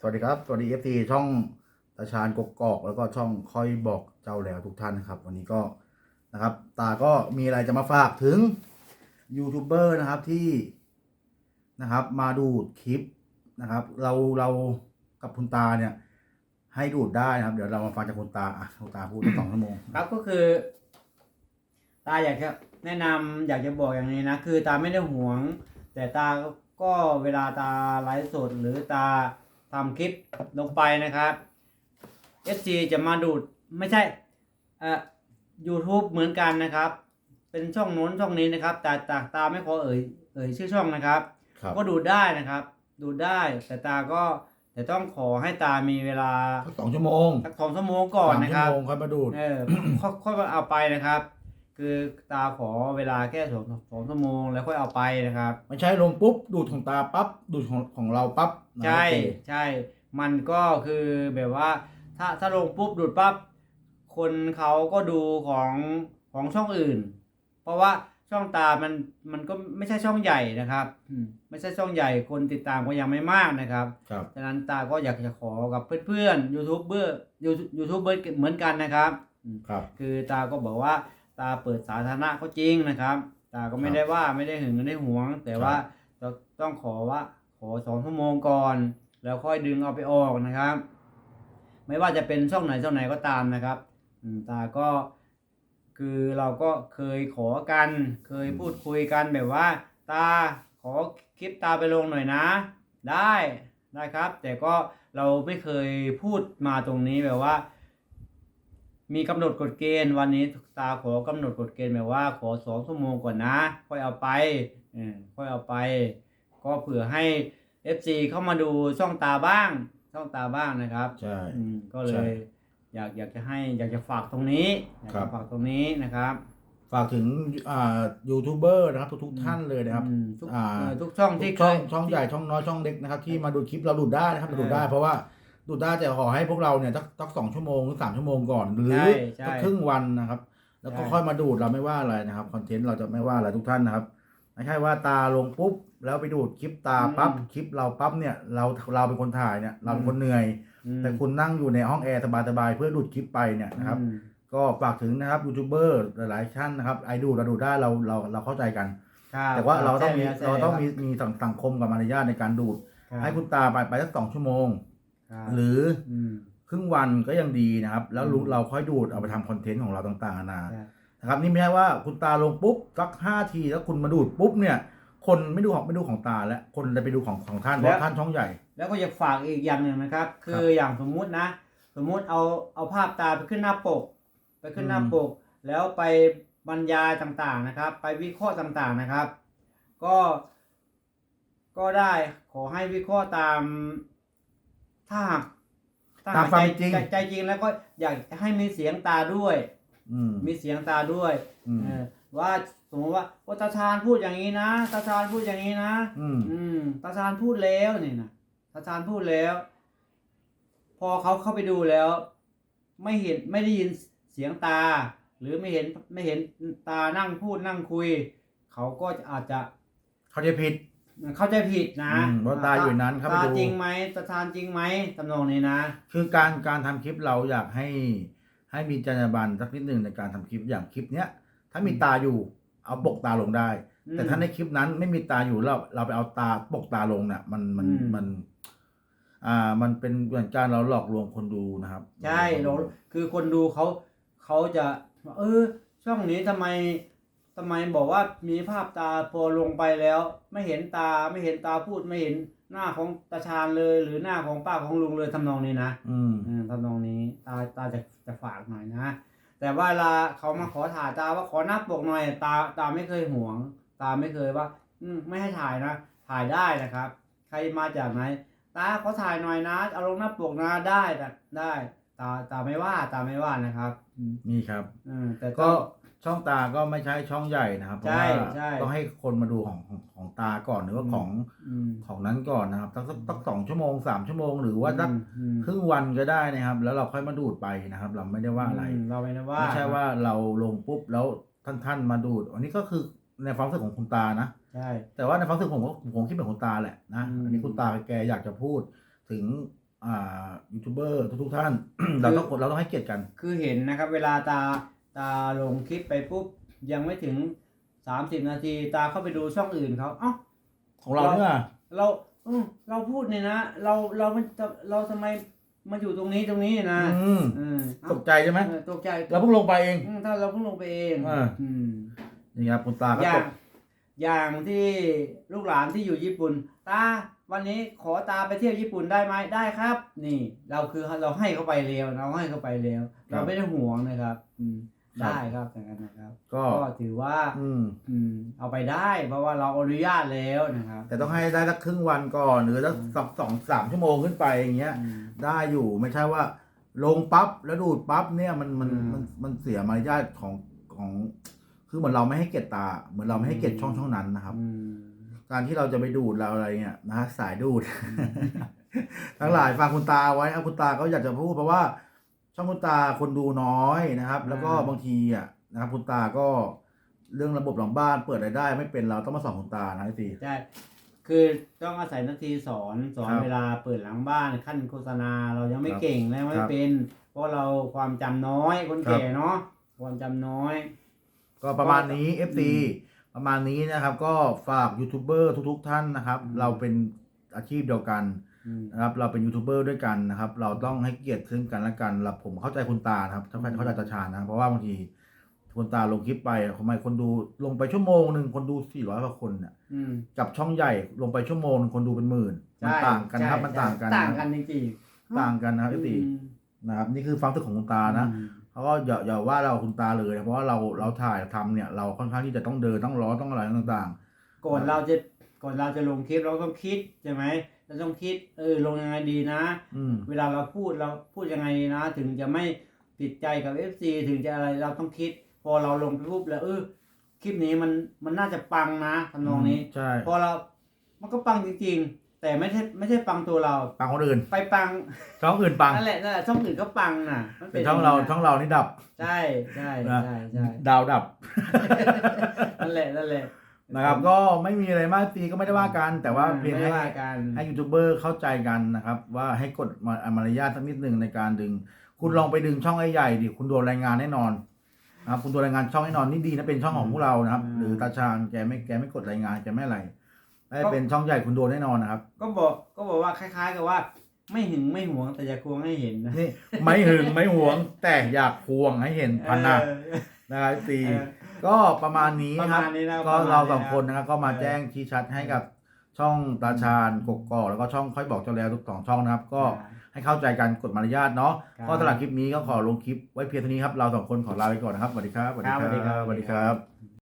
สวัสดีครับ สวัสดีเอฟซีช่องตาชาญกกอก แล้วก็ช่องคอยบอกเจ้าแล้วทุกท่านนะครับ วันนี้ก็นะครับ ตาก็มีอะไรจะมาฝากถึงยูทูบเบอร์นะครับที่นะครับ มาดูดคลิปนะครับ เราเรากับคุณตาเนี่ย ให้ดูดได้นะครับ เดี๋ยวเรามาฟังจากคุณตาอะคุณตาพูดสองชั่วโมงครับก็คือ ตาอยากจะแนะนำอยากจะบอกอย่างนี้นะ คือตาไม่ได้หวง แต่ตาก็เวลาตาไลฟ์สดหรือตา ทำคลิปลงไปนะครับ SC จะมาดูดไม่ใช่เอ่อ YouTube เหมือนกันนะครับ เป็นช่องโน้นช่องนี้นะครับ แต่ตาตาไม่ขอเอ่ยเอ่ยชื่อช่องนะครับ ครับก็ดูดได้นะครับ ดูดได้แต่ตาก็แต่ต้องขอให้ตามีเวลาสักสองชั่วโมงสักสองชั่วโมงก่อนสามนะคชั่วรับ โมงค่อยมาดูด เออค่อยค่อยเอาไปนะครับ คือตาขอเวลาแค่สองสองชั่วโมงแล้วค่อยเอาไปนะครับ ไม่ใช่ลงปุ๊บดูดของตาปั๊บดูดของของเราปั๊บนะใช่โอเคใช่ มันก็คือแบบว่า ถ้าถ้าลงปุ๊บดูดปั๊บคนเขาก็ดูของของช่องอื่น เพราะว่าช่องตามันมันก็ไม่ใช่ช่องใหญ่นะครับอืมไม่ใช่ช่องใหญ่คนติดตามก็ยังไม่มากนะครับ ครับ ฉะนั้นตาก็อยากจะขอกับเพื่อนๆยูทูบเบอร์ยูทูบเบอร์เหมือนกันนะครับอืมครับ คือตาก็บอกว่า ตาเปิดสาธารณะก็จริงนะครับ ตาก็ไม่ได้ว่าไม่ได้หึงไม่ได้หวง แต่ว่าจะต้องขอว่าขอสองชั่วโมงก่อน แล้วค่อยดึงเอาไปออกนะครับ ไม่ว่าจะเป็นช่องไหนช่องไหนก็ตามนะครับอืมตาก็คือเราก็เคยขอกัน เคยพูดคุยกันแบบว่า ตาขอคลิปตาไปลงหน่อยนะ ได้ได้ครับ แต่ก็เราไม่เคยพูดมาตรงนี้แบบว่า มีกำหนดกฎเกณฑ์วันนี้ตาขอกำหนดกฎเกณฑ์แบบว่า ขอสองชั่วโมงก่อนนะ ค่อยเอาไปเออค่อยเอาไป ก็เผื่อให้ FC เข้ามาดูช่องตาบ้าง ช่องตาบ้างนะครับใช่อืมก็เลใช่ยอยากอยากจะให้อยากจะฝากตรงนี้อยากครัจะบฝากตรงนี้นะครับ ฝากถึงอ่ายูทูบเบอร์นะครับทุกๆท่านเลยนะครับอืมทุกอ่าเออทุกช่องที่ทุกช่องเคยช่องใหญ่ช่องน้อยช่องเล็กนะครับ ที่มาดูคลิปเราดูดได้นะครับมาดูดได้เออเพราะว่า ดูดได้แต่ขอให้พวกเราเนี่ยสักสักสองชั่วโมงหรือสามชั่วโมงก่อน หรือใช่ใช่สักครึ่งวันนะครับ แล้วก็ใช่ค่อยมาดูดเราไม่ว่าอะไรนะครับคอนเทนต์เราจะไม่ว่าอะไรทุกท่านนะครับไม่ใช่ว่าตาลงปุ๊บแล้วไปดูดคลิปตาปั๊บคลิปเราปั๊บเนี่ยเราเราเป็นคนถ่ายเนี่ยเราเป็นคนเหนื่อยอืมแต่คุณนั่งอยู่ในห้องแอร์สบายๆเพื่อดูดคลิปไปเนี่ยนะครับอืมก็ฝากถึงนะครับยูทูบเบอร์หลายๆท่านนะครับไอดูเราดูได้เราเราเราเข้าใจกันครับแต่ว่าเราต้องมีใช่เราต้องมีใช่มีสังสังคมกับมารยาทในการดูดครับให้คุณตาไปไปสักสองชั่วโมงครับ หรืออืมครึ่งวันก็ยังดีนะครับ แล้วรู้อืมเราค่อยดูดเอาไปทำคอนเทนต์ของเราต่างๆนานาใช่นะครับนี่ไม่ใช่ว่าคุณตาลงปุ๊บสักห้าทีแล้วคุณมาดูดปุ๊บเนี่ย คนไม่ดูของไม่ดูของตาแล้วคนจะไปดูของของท่านเพราะท่านช่องใหญ่ แล้วก็อยากฝากอีกอย่างหนึ่งนะครับ คืออย่างสมมุตินะ สมมุติเอาเอาภาพตาไปขึ้นหน้าปก ไปขึ้นหน้าอืมปก แล้วไปบรรยายต่างๆนะครับ ไปวิเคราะห์ต่างๆนะครับ ก็ ก็ได้ขอให้วิเคราะห์ตาม ถ้าหากถ้าตามหากความใจจริงใจใจจริงแล้วก็อยากให้มีเสียงตาด้วย อืม มีเสียงตาด้วยอืม เออว่าสมมติว่าโอตาชาญพูดอย่างนี้นะตาชาญพูดอย่างนี้นะ อืม อืมตาชาญพูดแล้วนี่นะตาชาญพูดแล้ว พอเขาเข้าไปดูแล้ว ไม่เห็นไม่ได้ยินเสียงตา หรือไม่เห็นไม่เห็นตานั่งพูดนั่งคุย เขาก็อาจจะเขาจะผิด เข้าใจผิดนะอืมว่าตาอยู่นั้นเข้าไปตาดู จริงไหมตาชาญจริงไหมตำนองนี้นะ คือการการทำคลิปเราอยากให้ ให้มีจรรยาบรรณสักนิดหนึ่งในการทำคลิปอย่างคลิปเนี้ย ถ้ามีตาอยู่เอาปกตาลงได้ อืมแต่ถ้าในคลิปนั้นไม่มีตาอยู่เราเราไปเอาตาปกตาลงเนี่ยมันมันอืม มัน อ่า มันเป็นเหมือนการเราหลอกลวงคนดูนะครับใช่เราคือคนดูเขาเขาจะ เออ ช่องนี้ทำไม ทำไมบอกว่ามีภาพตาพอลงไปแล้ว ไม่เห็นตาไม่เห็นตาพูดไม่เห็นหน้าของตาชาญเลย หรือหน้าของป้าของลุงเลยทำนองนี้นะอืมอืมทำนองนี้ตาตาจะจะฝากหน่อยนะ แต่ว่าเวลาเขามาขอถ่ายตาว่าขอหน้าปกหน่อย ตาตาไม่เคยหวง ตาไม่เคยว่า อืมไม่ให้ถ่ายนะถ่ายได้นะครับ ใครมาจากไหนตาขอถ่ายหน่อยนะเอาลงหน้าปกนะได้นะได้ ตาตาไม่ว่าตาไม่ว่านะครับอืมนี่ครับอืมแต่ก็ก็ช่องตาก็ไม่ใช่ช่องใหญ่นะครับเพราะใช่ว่าใช่ ต้องให้คนมาดูของของของตาก่อนหรือว่าของอืมของนั้นก่อนนะครับสักสักสักสองชั่วโมงสามชั่วโมงหรือว่าสักอืมครึ่งวันก็ได้นะครับ แล้วเราค่อยมาดูดไปนะครับ เราไม่ได้ว่าอะไร มเราไม่ได้ว่าไม่ใช่ว่าเราลงปุ๊บแล้วท่านท่านๆมาดูด อันนี้ก็คือในความรู้สึกของคุณตานะ ใช่ แต่ว่าในความรู้สึกผมก็ผมคิดเหมือนคุณตาแหละนะ อืม อันนี้คุณตาแกอยากจะพูดถึง อ่ายูทูบเบอร์ทุกๆท่าน เราต้องเราต้องให้เกียรติกัน คือเห็นนะครับ เวลาตาตาลงคลิปไปปุ๊บยังไม่ถึงสามสิบนาที ตาเข้าไปดูช่องอื่นเขาเอ้าของเราเนี่ยเราเออเราพูดเนี่ยนะ เราเรามันจะเราทำไมมาอยู่ตรงนี้ตรงนี้นะอืมเออตกใจใช่ไหมเออตกใจเราเพิ่งลงไปเองอืมถ้าเราเพิ่งลงไปเองอ่าอืมนี่ครับคุณตาก็อย่าตงก อย่างที่ลูกหลานที่อยู่ญี่ปุ่น ตา วันนี้ขอตาไปเที่ยวญี่ปุ่นได้ไหมได้ครับ นี่ เราคือเราให้เขาไปเร็วเราให้เขาไปเร็วเราไม่ได้ห่วงนะครับ อืมได้ครับอย่างนั้นนะครับ ก็ ก็ถือว่า อืม อืม เอาไปได้เพราะว่าเราอนุญาตแล้วนะครับ แต่ต้องให้ได้สักครึ่งวันก่อน หรือสักสองสองสามชั่วโมงขึ้นไปอย่างเงี้ย อืม ได้อยู่ไม่ใช่ว่า ลงปั๊บแล้วดูดปั๊บเนี่ยมันมันอืมมันมันเสียมารยาทของของ คือเหมือนเราไม่ให้เกียรติตา เหมือนเราไม่ให้เกียรติช่องช่องนั้นนะครับ อืม การที่เราจะไปดูดเราอะไรเนี่ยนะฮะสายดูด ทั้งหลายฟังคุณตาไว้ครับคุณตาก็อยากจะพูดเพราะว่า ช่องคุณตาคนดูน้อยนะครับ แล้วก็บางทีอะนะครับคุณตาก็เรื่องระบบหลังบ้านเปิดรายได้ ไม่เป็นเราต้องมาสอนคุณตานะไอ้สิใช่คือต้องอาศัยนาทีสอนสอนครับเวลาเปิดหลังบ้านขั้นโฆษณาเรายังไม่ครับเก่งและไม่ครับเป็น เพราะเราความจำน้อยคนครับแก่เนาะความจำน้อย ก็ประมาณนี้อืม FC ประมาณนี้นะครับ ก็ฝากยูทูบเบอร์ทุก ๆ ท่านนะครับอืมเราเป็นอาชีพเดียวกันอืมนะครับ เราเป็นยูทูบเบอร์ด้วยกันนะครับ เราต้องให้เกียรติซึ่งกันและกันเราผมเข้าใจคุณตานะครับเข้าใจเข้าใจตาชาญนะเพราะว่าบางทีคุณตาลงคลิปไปทำไมคนดูลงไปชั่วโมงหนึ่งคนดู400กว่าคนเนี่ยอืมกับช่องใหญ่ลงไปชั่วโมงหนึ่งคนดูเป็นหมื่นมันใช่ต่างกันนะครับใช่มันต่างกันต่างนะกันจริงๆต่างกันนะครับ FC อืมนะครับ นี่คือความรู้สึกของคุณตานะ อืมเขาก็อย่าอย่าว่าเราคุณตาเลยนะเพราะว่าเราเราถ่ายทำเนี่ย เราค่อนข้างที่จะต้องเดินต้องร้อนต้องอะไรต่างก่อนเราจะก่อนเราจะลงคลิปเราต้องคิดใช่ไหมเราต้องคิดเออลงยังไงดีนะๆอืมเวลาเราพูดเราพูดยังไงนะ ถึงจะไม่ติดใจกับ FC ถึงจะอะไรเราต้องคิด พอเราลงไปปุ๊บแล้วเออคลิปนี้มันมันน่าจะปังนะทำนองนี้ใช่พอเรามันก็ปังจริงๆ แต่ไม่ใช่ไม่ใช่ปังตัวเรา ปังคนอื่น ไปปังช่องอื่นปังนั่นแหละนั่นแหละช่องอื่นก็ปังน่ะมันเป็นช่องเราช่องเรานี่ดับ ใช่ใช่นะใช่ใช่ดาวดับนั่นแหละนั่นแหละนะครับ ก็ไม่มีอะไรมากตีก็ไม่ได้ว่ากัน แต่ว่าเพียงไม่ให้ได้ว่ากันให้ยูทูบเบอร์เข้าใจกันนะครับ ว่าให้กฎมามารยาทสักนิดหนึ่งในการดึง คุณลองไปดึงช่องไอ้ใหญ่ดิคุณโดนรายงานแน่นอนนะครับคุณโดนรายงานช่องแน่นอนนี่ดีนะเป็นช่องของพวกเรานะครับ หรือตาชาญแกไม่แกไม่กดรายงานแกไม่อะไร ถ้าเป็นช่องใหญ่คุณโดนแน่นอนนะครับ ก็บอกก็บอกว่าคล้ายๆ กับว่า ไม่หึงไม่หวงแต่จะควงให้เห็นนะนี่ไม่หึงไม่หวง แต่อยากพวงให้เห็นพันนะเออนะครับตีเออก็ประมาณนี้ประครัมาบณนี้นะก็ประมณเราสองะคนนะครับก็มาเออแจ้งชี้ชัดให้กับช่องตาชาญกกอกแล้วก็ช่องค่อยบอกเจ้าแล้วทุกสองช่องนะครับ ก็ให้เข้าใจกันกฎมารยาทเนาะครับก็สำหรับคลิปนี้ก็ขอลงคลิปไว้เพียงเท่านี้ครับเราสองคนขอลาไปก่อนนะครับสวัสดีครับครับสวัสดีครับสวัสดีครับอืม